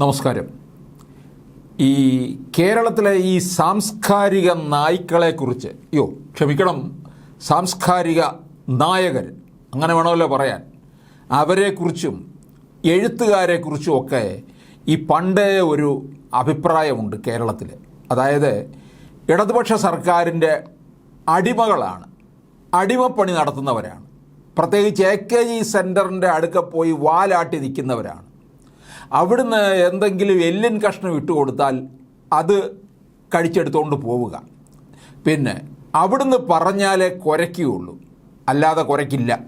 നമസ്കാരം. ഈ കേരളത്തിലെ ഈ സാംസ്കാരിക നായ്ക്കളെക്കുറിച്ച് അയ്യോ ക്ഷമിക്കണം സാംസ്കാരിക നായകർ അങ്ങനെ വേണമല്ലോ പറയാൻ അവരെക്കുറിച്ചും എഴുത്തുകാരെക്കുറിച്ചും ഒക്കെ ഈ പണ്ടേ ഒരു അഭിപ്രായമുണ്ട് കേരളത്തിൽ അതായത് ഇടതുപക്ഷ സർക്കാരിന്റെ അടിമകളാണ് അടിമപ്പണി നടത്തുന്നവരാണ് പ്രത്യേകിച്ച് എ കെ ജി സെന്ററിന്റെ അടുക്ക പോയി വാലാട്ടി നിൽക്കുന്നവരാണ്. അവിടുന്ന് എന്തെങ്കിലും എല്ലിൻ കഷ്ണം ഇട്ടുകൊടുത്താൽ അത് കഴിച്ചെടുത്തുകൊണ്ട് പോവുക. പിന്നെ അവിടുന്ന് പറഞ്ഞാലേ കുരയ്ക്കുകയുള്ളൂ. അല്ലാതെ കുരയ്ക്കില്ല.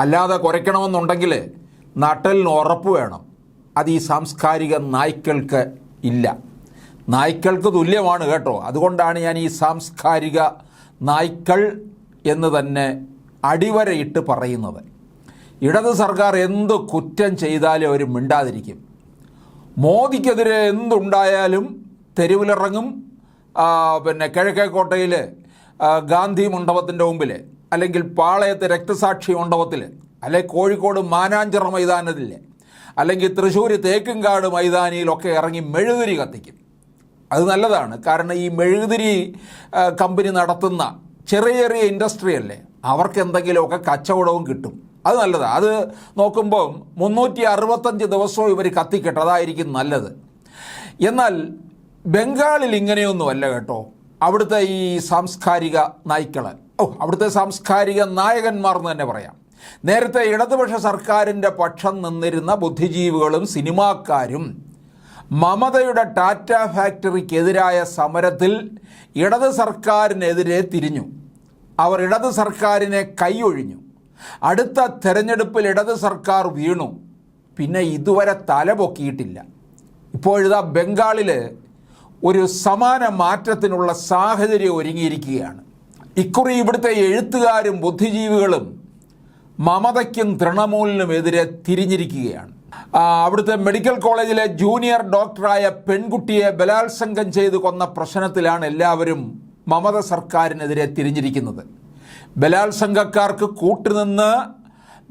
അല്ലാതെ കുരയ്ക്കണമെന്നുണ്ടെങ്കിൽ നട്ടലിന് ഉറപ്പ് വേണം. അത് ഈ സാംസ്കാരിക നായ്ക്കൾക്ക് ഇല്ല. നായ്ക്കൾക്ക് തുല്യമാണ് കേട്ടോ. അതുകൊണ്ടാണ് ഞാൻ ഈ സാംസ്കാരിക നായ്ക്കൾ എന്ന് തന്നെ അടിവരയിട്ട് പറയുന്നത്. ഇടത് സർക്കാർ എന്ത് കുറ്റം ചെയ്താലും അവർ മിണ്ടാതിരിക്കും. മോദിക്കെതിരെ എന്തുണ്ടായാലും തെരുവിലിറങ്ങും. പിന്നെ കിഴക്കേക്കോട്ടയിൽ ഗാന്ധി മണ്ഡപത്തിന്റെ മുമ്പിൽ അല്ലെങ്കിൽ പാളയത്തെ രക്തസാക്ഷി മണ്ഡപത്തിൽ അല്ലെങ്കിൽ കോഴിക്കോട് മാനാഞ്ചിറ മൈതാനത്തിൽ അല്ലെങ്കിൽ തൃശ്ശൂർ തേക്കുംകാട് മൈതാനിയിലൊക്കെ ഇറങ്ങി മെഴുകുതിരി കത്തിക്കും. അത് നല്ലതാണ്. കാരണം ഈ മെഴുകുതിരി കമ്പനി നടത്തുന്ന ചെറിയ ചെറിയ ഇൻഡസ്ട്രി അല്ലേ? അവർക്ക് എന്തെങ്കിലുമൊക്കെ കച്ചവടവും കിട്ടും. അത് നല്ലതാണ് അത് നോക്കുമ്പം മുന്നൂറ്റി അറുപത്തഞ്ച് ദിവസവും ഇവർ കത്തിക്കട്ടെ. അതായിരിക്കും നല്ലത്. എന്നാൽ ബംഗാളിൽ ഇങ്ങനെയൊന്നുമല്ല കേട്ടോ. അവിടുത്തെ ഈ സാംസ്കാരിക നായ്ക്കൾ ഓ അവിടുത്തെ സാംസ്കാരിക നായകന്മാർ എന്ന് തന്നെ പറയാം. നേരത്തെ ഇടതുപക്ഷ സർക്കാരിന്റെ പക്ഷം നിന്നിരുന്ന ബുദ്ധിജീവികളും സിനിമാക്കാരും മമതയുടെ ടാറ്റ ഫാക്ടറിക്കെതിരായ സമരത്തിൽ ഇടത് സർക്കാരിനെതിരെ തിരിഞ്ഞു. അവർ ഇടത് സർക്കാരിനെ കൈയൊഴിഞ്ഞു. അടുത്ത തെരഞ്ഞെടുപ്പിൽ ഇടത് സർക്കാർ വീണു. പിന്നെ ഇതുവരെ തലപൊക്കിയിട്ടില്ല ഇപ്പോഴിതാ ബംഗാളിൽ ഒരു സമാന മാറ്റത്തിനുള്ള സാഹചര്യം ഒരുങ്ങിയിരിക്കുകയാണ്. ഇക്കുറി ഇവിടുത്തെ എഴുത്തുകാരും ബുദ്ധിജീവികളും മമതയ്ക്കും തൃണമൂലിനുമെതിരെ തിരിഞ്ഞിരിക്കുകയാണ്. അവിടുത്തെ മെഡിക്കൽ കോളേജിലെ ജൂനിയർ ഡോക്ടറായ പെൺകുട്ടിയെ ബലാത്സംഗം ചെയ്തു കൊന്ന പ്രശ്നത്തിലാണ് എല്ലാവരും മമത സർക്കാരിനെതിരെ തിരിഞ്ഞിരിക്കുന്നത്. ബലാത്സംഗക്കാർക്ക് കൂട്ടുനിന്ന്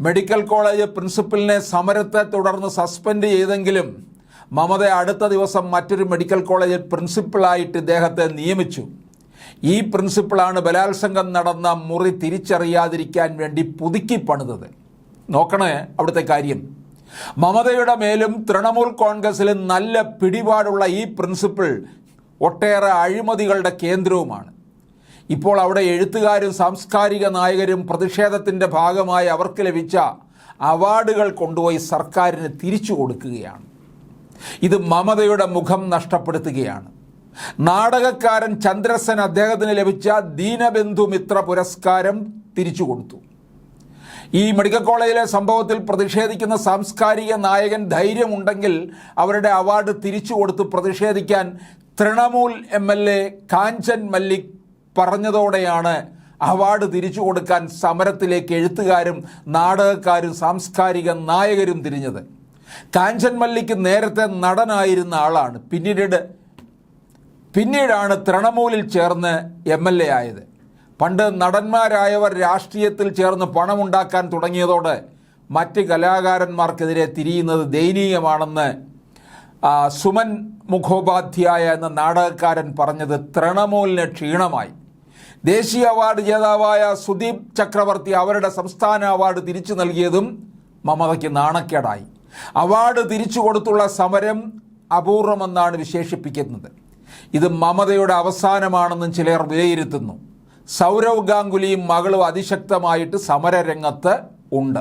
മെഡിക്കൽ കോളേജ് പ്രിൻസിപ്പലിനെ സമരത്തെ തുടർന്ന് സസ്പെൻഡ് ചെയ്തെങ്കിലും മമത അടുത്ത ദിവസം മറ്റൊരു മെഡിക്കൽ കോളേജ് പ്രിൻസിപ്പളായിട്ട് ഇദ്ദേഹത്തെ നിയമിച്ചു. ഈ പ്രിൻസിപ്പിളാണ് ബലാത്സംഗം നടന്ന മുറി തിരിച്ചറിയാതിരിക്കാൻ വേണ്ടി പുതുക്കി പണിതത്. നോക്കണേ അവിടുത്തെ കാര്യം. മമതയുടെ മേലും തൃണമൂൽ കോൺഗ്രസിലും നല്ല പിടിപാടുള്ള ഈ പ്രിൻസിപ്പിൾ ഒട്ടേറെ അഴിമതികളുടെ കേന്ദ്രവുമാണ്. ഇപ്പോൾ അവിടെ എഴുത്തുകാരും സാംസ്കാരിക നായകരും പ്രതിഷേധത്തിന്റെ ഭാഗമായി അവർക്ക് ലഭിച്ച അവാർഡുകൾ കൊണ്ടുപോയി സർക്കാരിന് തിരിച്ചു കൊടുക്കുകയാണ്. ഇത് മമതയുടെ മുഖം നഷ്ടപ്പെടുത്തുകയാണ്. നാടകക്കാരൻ ചന്ദ്രസൻ അദ്ദേഹത്തിന് ലഭിച്ച ദീനബന്ധു മിത്ര പുരസ്കാരം തിരിച്ചു കൊടുത്തു. ഈ മെഡിക്കൽ കോളേജിലെ സംഭവത്തിൽ പ്രതിഷേധിക്കുന്ന സാംസ്കാരിക നായകൻ ധൈര്യമുണ്ടെങ്കിൽ അവരുടെ അവാർഡ് തിരിച്ചു കൊടുത്ത് പ്രതിഷേധിക്കാൻ Trinamool M L A Kanchan Mallick പറഞ്ഞതോടെയാണ് award തിരിച്ചു കൊടുക്കാൻ സമരത്തിലേക്ക് എഴുത്തുകാരും നാടകക്കാരും സാംസ്കാരിക നായകരും തിരിഞ്ഞത്. കാഞ്ചൻ മല്ലിക്ക് നേരത്തെ നടനായിരുന്ന ആളാണ്. പിന്നീട് പിന്നീടാണ് തൃണമൂലിൽ ചേർന്ന് എം എൽ എ ആയത്. പണ്ട് നടന്മാരായവർ രാഷ്ട്രീയത്തിൽ ചേർന്ന് പണമുണ്ടാക്കാൻ തുടങ്ങിയതോടെ മറ്റ് കലാകാരന്മാർക്കെതിരെ തിരിയുന്നത് ദയനീയമാണെന്ന് സുമൻ മുഖോപാധ്യായ എന്ന നാടകക്കാരൻ പറഞ്ഞത് തൃണമൂലിന് ക്ഷീണമായി. ദേശീയ അവാർഡ് ജേതാവായ സുദീപ് ചക്രവർത്തി അവരുടെ സംസ്ഥാന അവാർഡ് തിരിച്ചു നൽകിയതും മമതയ്ക്ക് നാണക്കേടായി. അവാർഡ് തിരിച്ചു കൊടുത്തുള്ള സമരം അപൂർവമെന്നാണ് വിശേഷിപ്പിക്കുന്നത്. ഇത് മമതയുടെ അവസാനമാണെന്നും ചിലർ വിലയിരുത്തുന്നു. സൗരവ് ഗാംഗുലിയും മകളും അതിശക്തമായിട്ട് സമരരംഗത്ത് ഉണ്ട്.